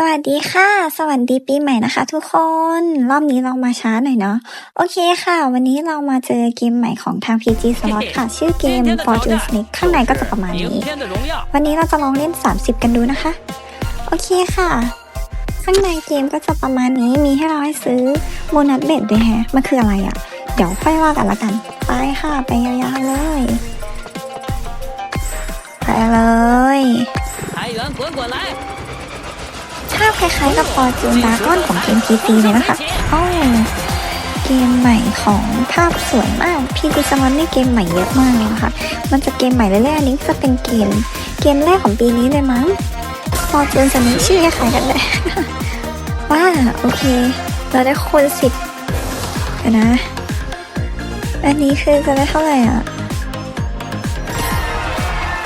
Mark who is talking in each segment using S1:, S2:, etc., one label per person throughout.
S1: สวัสดีค่ะ สวัสดีปีใหม่นะคะ ทุกคน รอบนี้เรามาช้าหน่อยเนาะ โอเคค่ะ วันนี้เรามาเจอเกมใหม่ของทาง PG Slot ค่ะ ชื่อเกม Fortune Snake ข้างในก็จะประมาณนี้ วันนี้เราจะลองเล่น 30 กันดูนะคะ โอเคค่ะ ข้างในเกมก็จะประมาณนี้ มีให้เราให้ซื้อโบนัสเบ็ดด้วยแฮะ มันคืออะไรอะ่ะ เดี๋ยวค่อยว่ากันละกัน ไปค่ะ ไปยาวๆเลย ไปเลย
S2: ไอ้滚滚来
S1: ภาพคล้ายๆกับฟอร์จูนดากอนของเกม PC เลยนะคะโอ้เกมใหม่ของภาพสวยมากพีดีสมอนนี่เกมใหม่เยอะมากเลยนะคะมันจะเกมใหม่เรื่ยๆอันนี้จะเป็นเกม เกมแรกของปีนี้เลยมั้งฟอร์จูนสมิชื่อคล้ายกันเลยว้าโอเค เราได้คนสิบนะ อันนี้คือจะได้เท่าไหร่อะ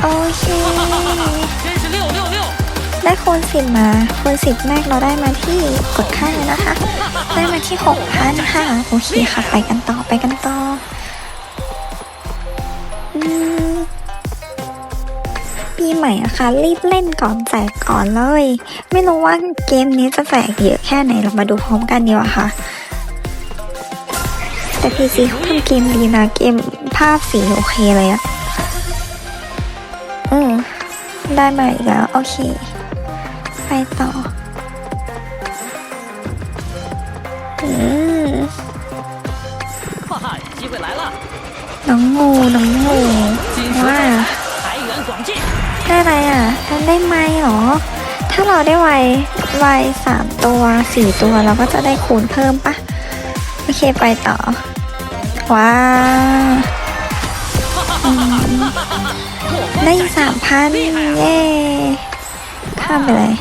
S1: โอเค ได้คูณสิบมาคูณสิบแรกเราได้มาที่กดค่าเลยนะคะ ได้มาที่หกพันค่ะโอเคค่ะไปกันต่อไปกันต่อปีใหม่อะคะรีบเล่นก่อนแจกก่อนเลย ไม่รู้ว่าเกมนี้จะแจกเยอะแค่ไหนเรามาดูพร้อมกันดีกว่าค่ะแต่พีซีเขาทำเกมดีนะเกมภาพสีโอเคเลยอะอืมได้มาอีกแล้ว โอเค ไปต่อน้องงูน้องงูว่าได้อะไรอะท่นได้ไหม้หรอ ถ้าเราได้ไวไวสามตัวสี่ตัวเราก็จะได้คูณเพิ่มปะโอเคไปต่อ ว้าได้สามพันเย้ ข้ามไปเลย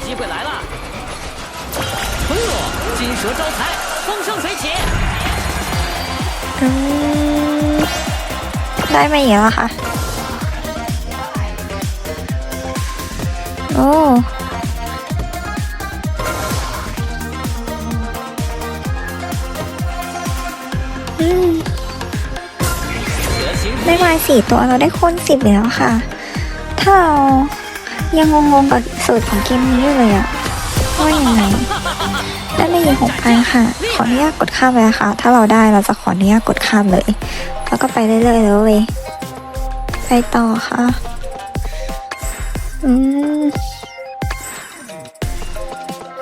S1: ได้มาอีกแล้วค่ะ โอ้ได้มาสี่ตัวเราได้คนสิบแล้วค่ะ ถ้าา ยังงงๆกับสูตรของเกมนี้อยู่เลยอะว่ายังไงได้ไม่ยีหกพันค่ะ ขออนุญาตกดข้ามไปนะคะถ้าเราได้เราจะขออนุญาตกดข้ามเลย แล้วก็ไปเรื่อยๆเลยไปต่อค่ะอืม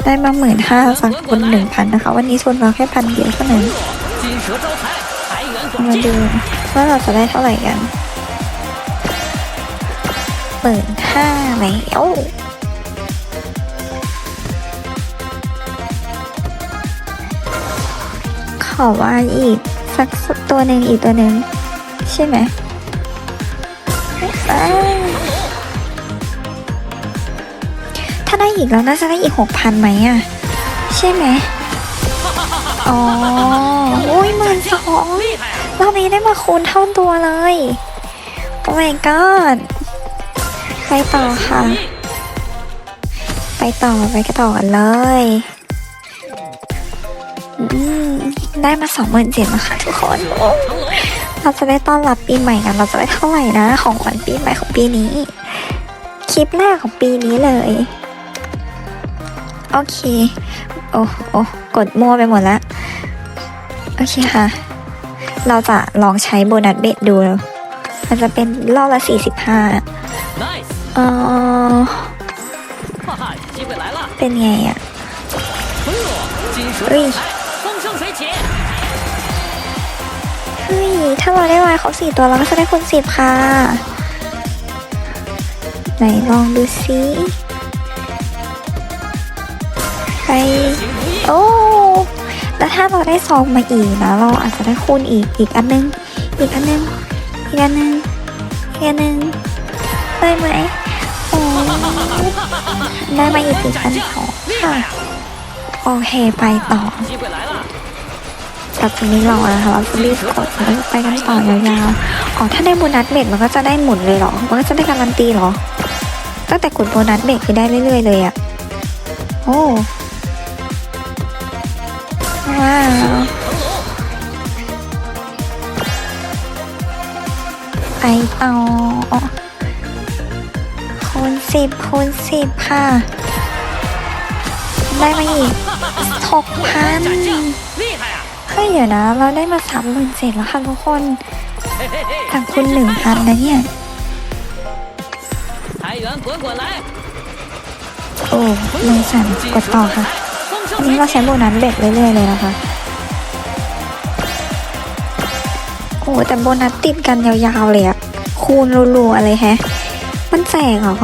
S1: ได้มาหมื่นห้าสักคนหนึ่งพันนะคะ วันนี้ทุนเราแค่พันเดียวเท่านั้นมาดูว่าเราจะได้เท่าไหร่กัน หมื่นห้าแล้วขอว่าอีกสักตัวหนึ่งอีกตัวหนึ่งใช่ไหมถ้าได้อีกแล้วน่าจะได้อีกหกพันไหมอะใช่ไหมอ๋อโอ้ยหมื่นสองรอบนี้ได้มาคูณเท่าตัวเลย โอ้ my god ไปต่อค่ะ ไปต่อไปกันต่อกันเลยอืมได้มาสองหมื่นเจ็ดนะคะทุกคน เราจะได้ต้อนรับปีใหม่กัน เราจะได้เท่าไหร่นะ ของขวัญปีใหม่ของปีนี้ คลิปแรกของปีนี้เลย โอเค โอ้โอ้กดมั่วไปหมดแล้ว โอเคค่ะ เราจะลองใช้โบนัสเบสดู มันจะเป็นรอบละ45
S2: nice，
S1: อ๋อเป็นไงอะ
S2: เฮ้ย
S1: เฮ้ย ถ้าเราได้วายคสี่ตัวเราก็จะได้คูณสิบค่ะ ไหนลองดูซิไปโอ้แล้วถ้าเราได้ซองมาอีกนะเราอาจจะได้คูณอีกอีกอันนึง อีกอันนึง อีกอันนึง อีกอันนึงได้ไหม ได้มาอยู่สี่พันสองค่ะ โอเคไปต่อจากตรงนี้รอนะคะเราจะรีบกดแล้ไปกันต่อยาวๆ อ๋อ ถ้าได้โบนัสเบ็ดมันก็จะได้หมุนเลยเหรอ มันก็จะได้การันตีเหรอ ตั้งแต่ขุดโบนัสเบ็ดคือได้เรื่อยๆเลยอะโอ้ ว้าวไอต่อ คูณสิบคูณสิบค่ะ ได้มาอีกหกพันเฮ้ยเดี๋ยวนะ เราได้มาสามหมื่นเจ็ดแล้วค่ะทุกคนทางคุณหนึ่งพันนะเนี่ยโอ้ลงสั่นกดต่อค่ะนนี้เราใช้โบนัสเบ็ดเรื่อยๆเลยนะคะโอ้แต่โบนัสติดกันยาวๆเลยอะคูณรัวๆอะไรแฮะ มันแจกเหรอ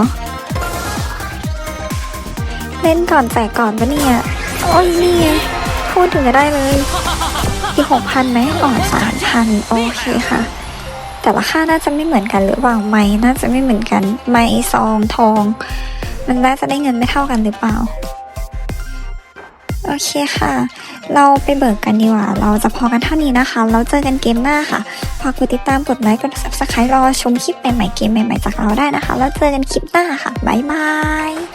S1: เล่นก่อนแจกก่อนปะเนี่ย โอ้ยนี่ไงพูดถึงจะได้เลย อีกหกพันไหมอ๋อสามพันโอเคค่ะ แต่ราคาน่าจะไม่เหมือนกันหรือเปล่าไม้น่าจะไม่เหมือนกัน ไม้ซองทอง มันน่าจะได้เงินไม่เท่ากันหรือเปล่า โอเคค่ะ เราไปเบิกกันดีกว่า เราจะพอกันเท่านี้นะคะแล้วเจอกันเกมหน้าค่ะฝากกดติดตามกดไลค์กด subscribe รอชมคลิปใหม่ๆเกมใหม่ๆจากเราได้นะคะ แล้วเจอกันคลิปหน้าค่ะบ๊ายบาย